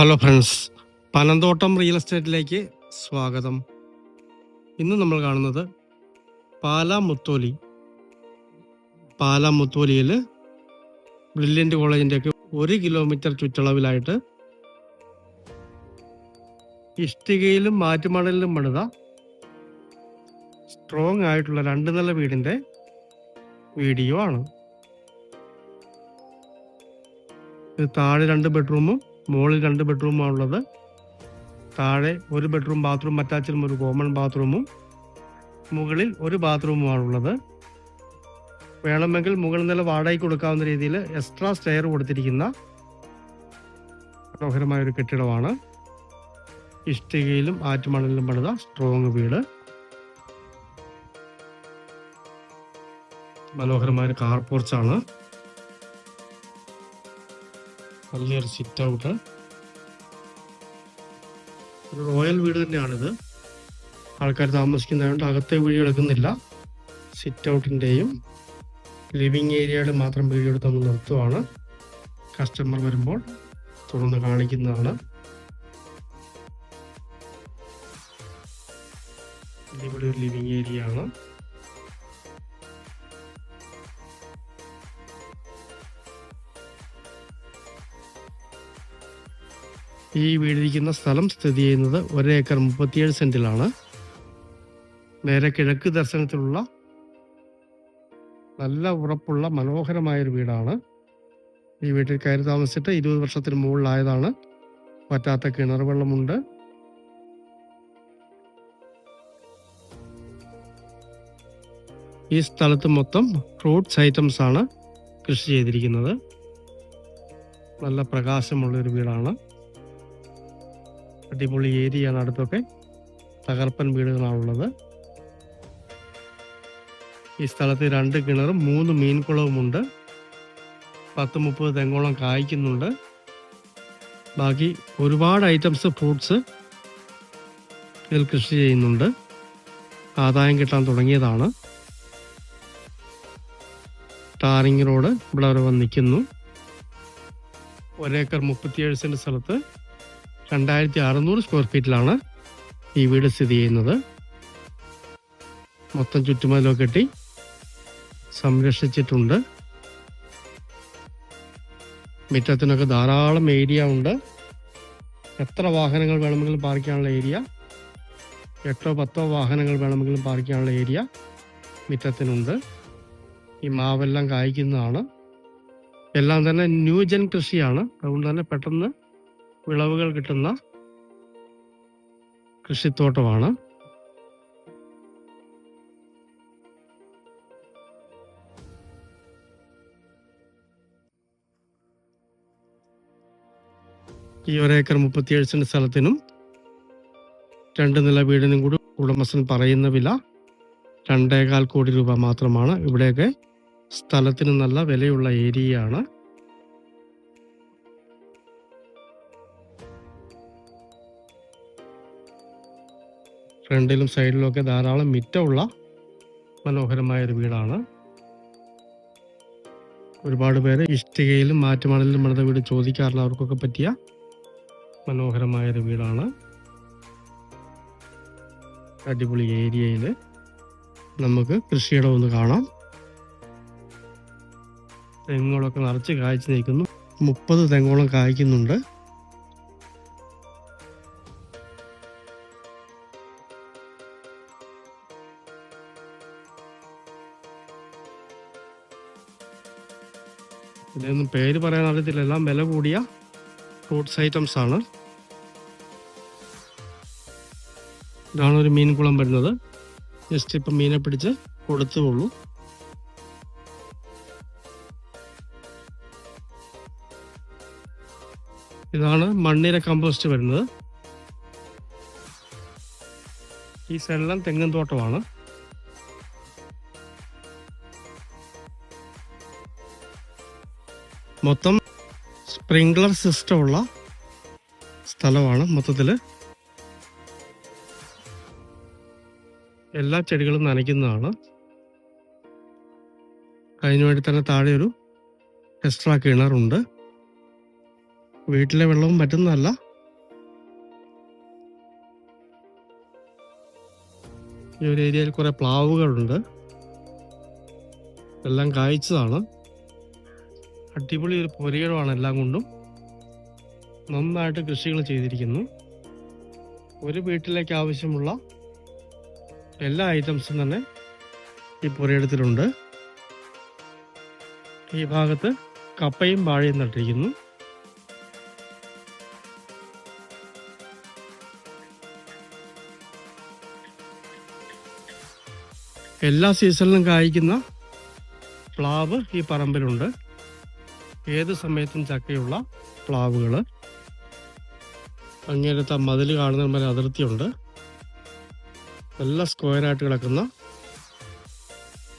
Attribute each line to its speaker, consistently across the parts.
Speaker 1: Hello friends Panamthottam real എസ്റ്റേറ്റിലേക്ക് സ്വാഗതം. ഇന്ന് നമ്മൾ കാണുന്നത് പാലാ മുത്തോലി. പാലാ മുത്തോലിയിൽ ബ്രില്യന്റ് കോളേജിന്റെയൊക്കെ ഒരു കിലോമീറ്റർ ചുറ്റളവിലായിട്ട് ഇഷ്ടികയിലും മാറ്റുമണലിലും പണിത സ്ട്രോങ് ആയിട്ടുള്ള രണ്ട് നില വീടിന്റെ വീഡിയോ ആണ്. താഴെ രണ്ട് ബെഡ്റൂമും മുകളിൽ രണ്ട് ബെഡ്റൂമാണ് ഉള്ളത് താഴെ ഒരു ബെഡ്റൂം ബാത്റൂം അറ്റാച്ചിലും ഒരു കോമൺ ബാത്റൂമും. മുകളിൽ ഒരു ബാത്റൂമുമാണുള്ളത്. വേണമെങ്കിൽ മുകളിൽ നില വാടകയ്ക്ക് കൊടുക്കാവുന്ന രീതിയിൽ എക്സ്ട്രാ സ്റ്റെയർ കൊടുത്തിരിക്കുന്ന മനോഹരമായ ഒരു കെട്ടിടമാണ്. ഇഷ്ടികയിലും ആറ്റുമണലിലും പണിത സ്ട്രോങ് വീട്. മനോഹരമായ കാർ പോർച്ചാണ് നല്ലൊരു സിറ്റ് ഔട്ട് ഒരു റോയൽ വീട് തന്നെയാണിത്. ആൾക്കാർ താമസിക്കുന്നതുകൊണ്ട് അകത്തെ വീഡിയോ എടുക്കുന്നില്ല. സിറ്റ് ഔട്ടിന്റെയും ലിവിങ് ഏരിയയുടെ മാത്രം വീഡിയോ എടുത്ത് നമ്മൾ നിർത്തുവാണ്. കസ്റ്റമർ വരുമ്പോൾ തുറന്ന് കാണിക്കുന്നതാണ്. ഇവിടെ ഒരു ലിവിങ് ഏരിയ ആണ്. ഈ വീടിരിക്കുന്ന സ്ഥലം സ്ഥിതി ചെയ്യുന്നത് ഒരേക്കർ മുപ്പത്തിയേഴ് സെന്റിലാണ്. നേരെ കിഴക്ക് ദർശനത്തിലുള്ള നല്ല ഉറപ്പുള്ള മനോഹരമായൊരു വീടാണ്. ഈ വീട്ടിൽ കയറി താമസിച്ചിട്ട് ഇരുപത് വർഷത്തിന് മുകളിലായതാണ്. പറ്റാത്ത കിണർ വെള്ളമുണ്ട് ഈ സ്ഥലത്ത് മൊത്തം ഫ്രൂട്ട്സ് ഐറ്റംസ് ആണ് കൃഷി ചെയ്തിരിക്കുന്നത്. നല്ല പ്രകാശമുള്ള ഒരു വീടാണ്. അടിപൊളി ഏരിയയാണ് അടുത്തൊക്കെ. തകർപ്പൻ വീടുകളാണുള്ളത് ഈ സ്ഥലത്ത് രണ്ട് കിണറും മൂന്ന് മീൻകുളവുമുണ്ട് പത്ത് മുപ്പത് തെങ്ങോളം കായ്ക്കുന്നുണ്ട്. ബാക്കി ഒരുപാട് ഐറ്റംസ് ഫ്രൂട്ട്സ് ഇതിൽ കൃഷി ചെയ്യുന്നുണ്ട്. ആദായം കിട്ടാൻ തുടങ്ങിയതാണ്. ടാറിങ് റോഡ് ഇവിടെ വരെ വന്ന് നിൽക്കുന്നു. ഒരേക്കർ മുപ്പത്തിയേഴ് സെന്റ് സ്ഥലത്ത്. രണ്ടായിരത്തി അറുന്നൂറ് സ്ക്വയർ ഫീറ്റിലാണ് ഈ വീട് സ്ഥിതി ചെയ്യുന്നത്. മൊത്തം ചുറ്റുമതിലോ കെട്ടി സംരക്ഷിച്ചിട്ടുണ്ട്. മുറ്റത്തിനൊക്കെ ധാരാളം ഏരിയ ഉണ്ട്. എത്ര വാഹനങ്ങൾ വേണമെങ്കിലും പാർക്ക് ചെയ്യാനുള്ള ഏരിയ എട്ടോ പത്തോ വാഹനങ്ങൾ വേണമെങ്കിലും പാർക്ക് ചെയ്യാനുള്ള ഏരിയ മുറ്റത്തിനുണ്ട്. ഈ മാവെല്ലാം കായ്ക്കുന്നതാണ്. എല്ലാം തന്നെ ന്യൂജൻ കൃഷിയാണ്. അതുകൊണ്ട് തന്നെ പെട്ടെന്ന് വിളവുകൾ കിട്ടുന്ന കൃഷിത്തോട്ടമാണ്. ഈ ഒരേക്കർ മുപ്പത്തിയേഴ് സെന്റ് സ്ഥലത്തിനും രണ്ട് നില വീടിനും കൂടി ഉടമസ്ഥൻ പറയുന്ന വില രണ്ടേകാൽ കോടി രൂപ മാത്രമാണ്. ഇവിടെയൊക്കെ സ്ഥലത്തിന് നല്ല വിലയുള്ള ഏരിയയാണ്. ഫ്രണ്ടിലും സൈഡിലും ഒക്കെ ധാരാളം മിറ്റമുള്ള മനോഹരമായ ഒരു വീടാണ്. ഒരുപാട് പേര് ഇഷ്ടികയിലും മാറ്റുമണലിലും പണിത വീട് ചോദിക്കാറില്ല. അവർക്കൊക്കെ പറ്റിയ മനോഹരമായ ഒരു വീടാണ്. അടിപൊളി ഏരിയയിൽ നമുക്ക് കൃഷിയിടം ഒന്ന് കാണാം. തെങ്ങുകളൊക്കെ നിറച്ച് കായ്ച്ചു നിൽക്കുന്നു. മുപ്പത് തെങ്ങോളം കായ്ക്കുന്നുണ്ട്. ഇതിനൊന്നും പേര് പറയാൻ അറിയത്തില്ല. എല്ലാം വില കൂടിയ ഫ്രൂട്ട്സ് ഐറ്റംസ് ആണ്. ഇതാണ് ഒരു മീൻകുളം വരുന്നത്. ജസ്റ്റ് ഇപ്പം മീനെ പിടിച്ച് കൊടുത്തുള്ളൂ. ഇതാണ് മണ്ണിര കമ്പോസ്റ്റ് വരുന്നത്. ഈ സൈഡെല്ലാം തെങ്ങും തോട്ടമാണ്. മൊത്തം സ്പ്രിങ്ക്ലർ സിസ്റ്റമുള്ള സ്ഥലമാണ് മൊത്തത്തിൽ. എല്ലാ ചെടികളും നനയ്ക്കുന്നതാണ്. അതിനു വേണ്ടി തന്നെ താഴെ ഒരു എക്സ്ട്രാ കിണറുണ്ട് വീട്ടിലെ വെള്ളവും പറ്റുന്നതല്ല ഈ ഒരു ഏരിയയിൽ കുറെ പ്ലാവുകളുണ്ട്. എല്ലാം കായ്ച്ചതാണ്. അടിപൊളി ഒരു പൊരികളാണ് എല്ലാം കൊണ്ടും. നന്നായിട്ട് കൃഷികൾ ചെയ്തിരിക്കുന്നു. ഒരു വീട്ടിലേക്ക് ആവശ്യമുള്ള എല്ലാ ഐറ്റംസും തന്നെ ഈ പുരയിടത്തിലുണ്ട്. ഈ ഭാഗത്ത് കപ്പയും വാഴയും നട്ടിരിക്കുന്നു. എല്ലാ സീസണിലും കായ്ക്കുന്ന പ്ലാവ് ഈ പറമ്പിലുണ്ട്. ഏത് സമയത്തും ചക്കയുള്ള പ്ലാവുകൾ അങ്ങേരത്തെ മതിൽ കാണുന്ന പോലെ അതിർത്തിയുണ്ട്. നല്ല സ്ക്വയറായിട്ട് കിടക്കുന്ന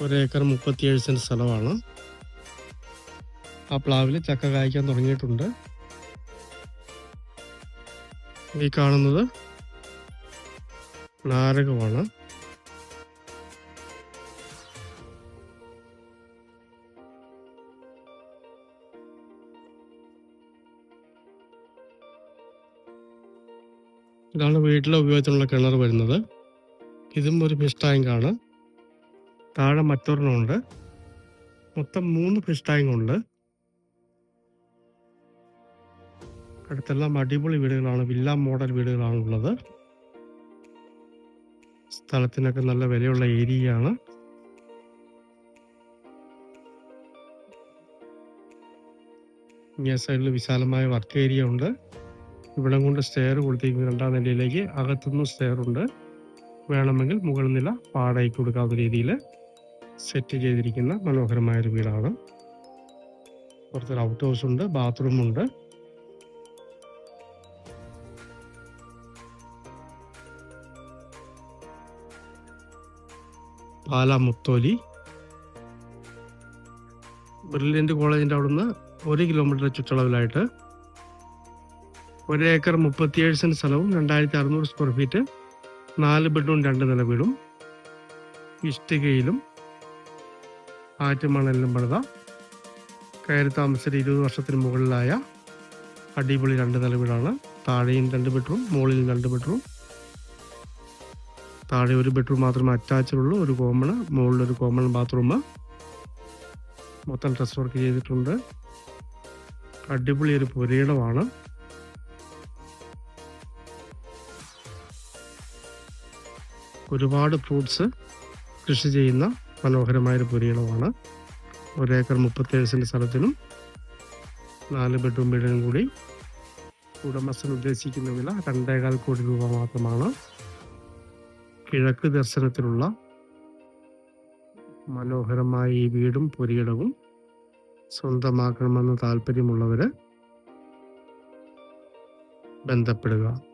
Speaker 1: ഒരേക്കർ മുപ്പത്തിയേഴ് സെന്റ് സ്ഥലമാണ്. ആ പ്ലാവിൽ ചക്ക കായ്ക്കാൻ തുടങ്ങിയിട്ടുണ്ട്. ഈ കാണുന്നത് നാരകമാണ്. ഇതാണ് വീട്ടിലെ ഉപയോഗത്തിനുള്ള കിണർ വരുന്നത്. ഇതും ഒരു ഫിഷ് ടാങ്കാണ് താഴെ മറ്റൊരെണ്ണമുണ്ട് മൊത്തം മൂന്ന് ഫിഷ് ടാങ്ക് ഉണ്ട്. അടുത്തെല്ലാം അടിപൊളി വീടുകളാണ്. വില്ല മോഡൽ വീടുകളാണുള്ളത് സ്ഥലത്തിനൊക്കെ നല്ല വിലയുള്ള ഏരിയയാണ് ഇങ്ങേ സൈഡിൽ വിശാലമായ വർക്ക് ഏരിയ ഉണ്ട്. ഇവിടെ കൊണ്ട് സ്റ്റെയർ കൊടുത്തിരിക്കുന്നു. രണ്ടാം നിലയിലേക്ക് അകത്തുനിന്ന് സ്റ്റെയർ ഉണ്ട്. വേണമെങ്കിൽ മുകൾ നില വാടകയ്ക്ക് കൊടുക്കാവുന്ന രീതിയിൽ സെറ്റ് ചെയ്തിരിക്കുന്ന മനോഹരമായ ഒരു വീടാണ്. പുറത്തൊരു ഔട്ട് ഹൗസ് ഉണ്ട് ബാത്റൂം ഉണ്ട്. പാല മുത്തോലി. ബ്രില്യന്റ് കോളേജിന്റെ അവിടുന്ന് ഒരു കിലോമീറ്റർ ചുറ്റളവിലായിട്ട് ഒരു ഏക്കർ മുപ്പത്തിയേഴ് സെന്റ് സ്ഥലവും രണ്ടായിരത്തി അറുന്നൂറ് സ്ക്വയർ ഫീറ്റ് നാല് ബെഡ്റൂം രണ്ട് നില വീടും ഇഷ്ടികയിലും ആറ്റുമണലിലും പണിത കയറി താമസിച്ച ഇരുപത് വർഷത്തിന് മുകളിലായ അടിപൊളി രണ്ട് നില വീടാണ് താഴെയും രണ്ട് ബെഡ്റൂം മുകളിലും രണ്ട് ബെഡ്റൂം താഴെ ഒരു ബെഡ്റൂം മാത്രമേ അറ്റാച്ച്ഡ് ഉള്ളൂ ഒരു കോമൺ മുകളിൽ ഒരു കോമൺ ബാത്റൂം മൊത്തം ഡ്രസ് വർക്ക് ചെയ്തിട്ടുണ്ട്. അടിപൊളി ഒരു പുരയിടമാണ്. ഒരുപാട് ഫ്രൂട്ട്സ് കൃഷി ചെയ്യുന്ന മനോഹരമായൊരു പുരീളമാണ് ഒരേക്കർ മുപ്പത്തേഴ് സെന്റ് സ്ഥലത്തിനും നാല് ബെഡ്റൂം വീടിനും കൂടി ഉടമസ്ഥൻ ഉദ്ദേശിക്കുന്ന വില രണ്ടേകാൽ കോടി രൂപ മാത്രമാണ്. കിഴക്ക് ദർശനത്തിലുള്ള മനോഹരമായ ഈ വീടും പുരീടവും സ്വന്തമാക്കണമെന്ന് താല്പര്യമുള്ളവർ ബന്ധപ്പെടുക.